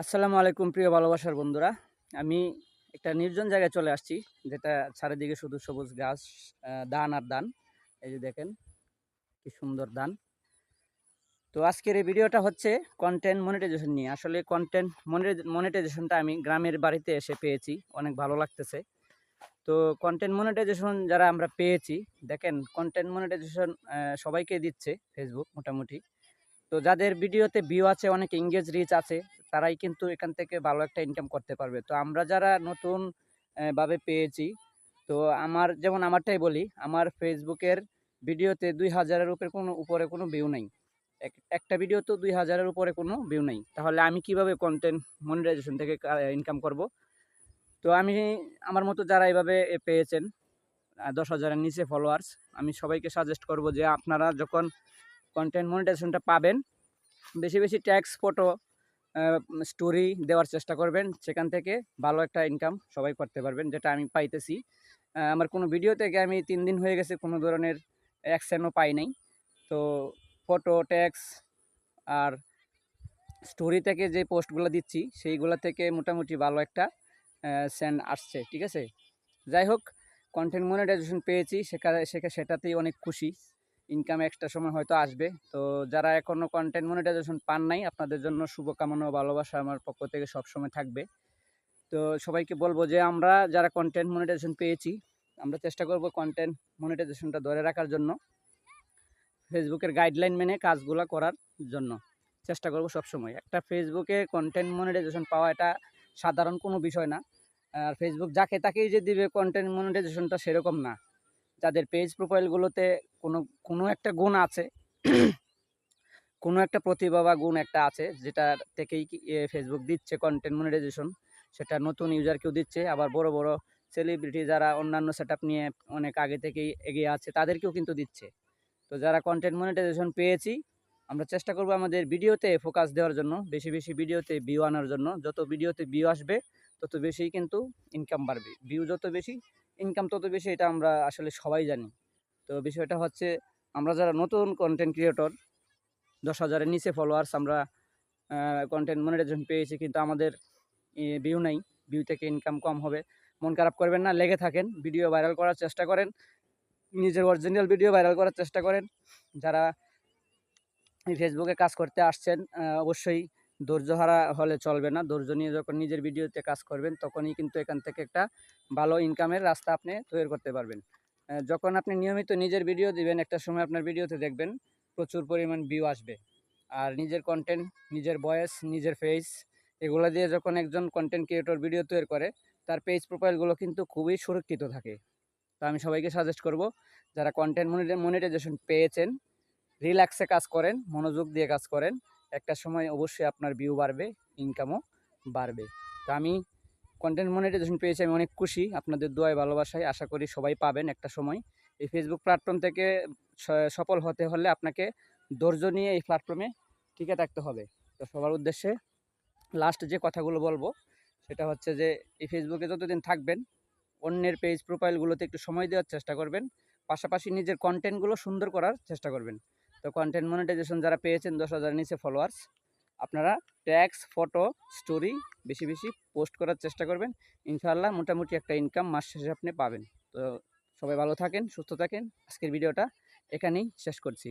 আসসালামু আলাইকুম প্রিয় ভালোবাসার বন্ধুরা। আমি একটা নির্জন জায়গায় চলে আসছি, যেটা চারিদিকে শুধু সবুজ গাছ দান আর দান এই যে দেখেন, কি সুন্দর দান তো আজকের এই ভিডিওটা হচ্ছে কন্টেন্ট মনিটাইজেশন নিয়ে। আসলে কন্টেন্ট মনিটাইজেশনটা আমি গ্রামের বাড়িতে এসে পেয়েছি, অনেক ভালো লাগতেছে। তো কন্টেন্ট মনিটাইজেশন যারা আমরা পেয়েছি, দেখেন কন্টেন্ট মনিটাইজেশন সবাইকে দিচ্ছে ফেসবুক মোটামুটি। তো যাদের ভিডিওতে ভিউ আছে, অনেক এঙ্গেজ রিচ আছে তারাই কিন্তু এখান থেকে ভালো একটা ইনকাম করতে পারবে। তো আমরা যারা নতুন ভাবে পেয়েছি, তো আমার, যেমন আমারটাই বলি, আমার ফেসবুকের ভিডিওতে দুই হাজারের উপরে কোনো উপরে কোনো ভিউ নাই। এক- একটা ভিডিও তো দুই হাজারের উপরে কোনো ভিউ নাই। তাহলে আমি কীভাবে কন্টেন্ট মনিটাইজেশন থেকে ইনকাম করব? তো আমি, আমার মতো যারা এভাবে পেয়েছেন দশ হাজারের নিচে ফলোয়ার্স আমি সবাইকে সাজেস্ট করব যে আপনারা যখন কন্টেন্ট মনিটাইজেশনটা পাবেন, বেশি বেশি ট্যাক্স ফটো স্টোরি দেওয়ার চেষ্টা করবেন। সেখান থেকে ভালো একটা ইনকাম সবাই করতে পারবেন, যেটা আমি পাইতেছি। আমার কোনো ভিডিও থেকে আমি তিন দিন হয়ে গেছে কোনো ধরনের অ্যাকশনও পাই নাই। তো ফটো ট্যাক্স আর স্টোরি থেকে যে পোস্টগুলো দিচ্ছি, সেইগুলো থেকে মোটামুটি ভালো একটা সেন্ড আসছে, ঠিক আছে? যাই হোক কন্টেন্ট মনিটাইজেশন পেয়েছি সেখানে সেখা, সেটাতেই অনেক খুশি। ইনকাম এক্সট্রা সময় হয়তো আসবে। তো যারা এখনও কন্টেন্ট মনিটাইজেশন পান নাই, আপনাদের জন্য শুভকামনা ও ভালোবাসা আমার পক্ষ থেকে সবসময় থাকবে। তো সবাইকে বলব যে আমরা যারা কন্টেন্ট মনিটাইজেশন পেয়েছি, আমরা চেষ্টা করব কন্টেন্ট মনিটাইজেশনটা ধরে রাখার জন্য। ফেসবুকের গাইডলাইন মেনে কাজগুলো করার জন্য। চেষ্টা করব সবসময়। একটা ফেসবুকে কন্টেন্ট মনিটাইজেশন পাওয়া এটা সাধারণ কোনো বিষয় না। আর ফেসবুক যাকে তাকেই যে দিবে কন্টেন্ট মনিটাইজেশনটা সেরকম না। যাদের পেজ প্রোফাইলগুলোতে কোনো কোনো একটা গুণ আছে। কোনো একটা প্রতিভা বা গুণ একটা আছে যেটা থেকেই ফেসবুক দিচ্ছে কন্টেন্ট মনিটাইজেশন সেটা নতুন ইউজারকেও দিচ্ছে, আবার বড় বড় সেলিব্রিটি যারা অন্যান্য সেট নিয়ে অনেক আগে থেকেই এগিয়ে আছে, তাদেরকেও কিন্তু দিচ্ছে। তো যারা কন্টেন্ট মনিটাইজেশন পেয়েছি, আমরা চেষ্টা করব আমাদের ভিডিওতে ফোকাস দেওয়ার জন্য, বেশি বেশি ভিডিওতে ভিউ আনার জন্য। যত ভিডিওতে ভিউ আসবে, তত বেশি কিন্তু ইনকাম বাড়বে। ভিউ যত বেশি ইনকাম তত বেশি এটা আমরা আসলে সবাই জানি। তো বিষয়টা হচ্ছে, আমরা যারা নতুন কন্টেন্ট ক্রিয়েটর দশ হাজারের নিচে ফলোয়ার্স আমরা কন্টেন্ট মনিটাইজেশন পেয়েছি কিন্তু আমাদের ভিউ নাই। ভিউ থেকে ইনকাম কম হবে। মন খারাপ করবেন না, লেগে থাকেন। ভিডিও ভাইরাল করার চেষ্টা করেন। নিজের অরিজিনাল ভিডিও ভাইরাল করার চেষ্টা করেন। যারা ফেসবুকে কাজ করতে আসছেন অবশ্যই ধৈর্য হারা হলে চলবে না। ধৈর্য নিয়ে যখন নিজের ভিডিওতে কাজ করবেন, তখনই কিন্তু এখান থেকে একটা ভালো ইনকামের রাস্তা আপনি তৈরি করতে পারবেন। যখন আপনি নিয়মিত নিজের ভিডিও দিবেন, একটা সময় আপনার ভিডিওতে দেখবেন প্রচুর পরিমাণ ভিউ আসবে। আর নিজের কন্টেন্ট নিজের ভয়েস নিজের ফেস এগুলো দিয়ে যখন একজন কন্টেন্ট ক্রিয়েটর ভিডিও তৈরি করে, তার পেজ প্রোফাইলগুলো কিন্তু খুবই সুরক্ষিত থাকে। তো আমি সবাইকে সাজেস্ট করব, যারা কন্টেন্ট মনিটাইজেশন পেয়েছেন রিল্যাক্সে কাজ করেন, মনোযোগ দিয়ে কাজ করেন একটা সময় অবশ্যই আপনার ভিউ বাড়বে ইনকামও বাড়বে। তো আমি কন্টেন্ট মনিটাইজেশন পেয়েছি, আমি অনেক খুশি। আপনাদের দোয়ায়, ভালোবাসায় আশা করি সবাই পাবেন একটা সময়। এই ফেসবুক প্ল্যাটফর্ম থেকে সফল হতে হলে আপনাকে ধৈর্য নিয়ে এই প্ল্যাটফর্মে টিকে থাকতে হবে। তো সবার উদ্দেশ্যে লাস্ট যে কথাগুলো বলব, সেটা হচ্ছে যে, এই ফেসবুকে যতদিন থাকবেন, অন্যের পেজ প্রোফাইলগুলোতে একটু সময় দেওয়ার চেষ্টা করবেন। পাশাপাশি নিজের কন্টেন্টগুলো সুন্দর করার চেষ্টা করবেন। তো কন্টেন্ট মনিটাইজেশন যারা পেয়েছেন দশ হাজার নিচে ফলোয়ার্স আপনারা ট্যাক্স ফটো স্টোরি বেশি বেশি পোস্ট করার চেষ্টা করবেন। ইনশাআল্লাহ মোটামুটি একটা ইনকাম মাস শেষে আপনি পাবেন। তো সবাই ভালো থাকেন, সুস্থ থাকেন। আজকের ভিডিওটা এখানেই শেষ করছি।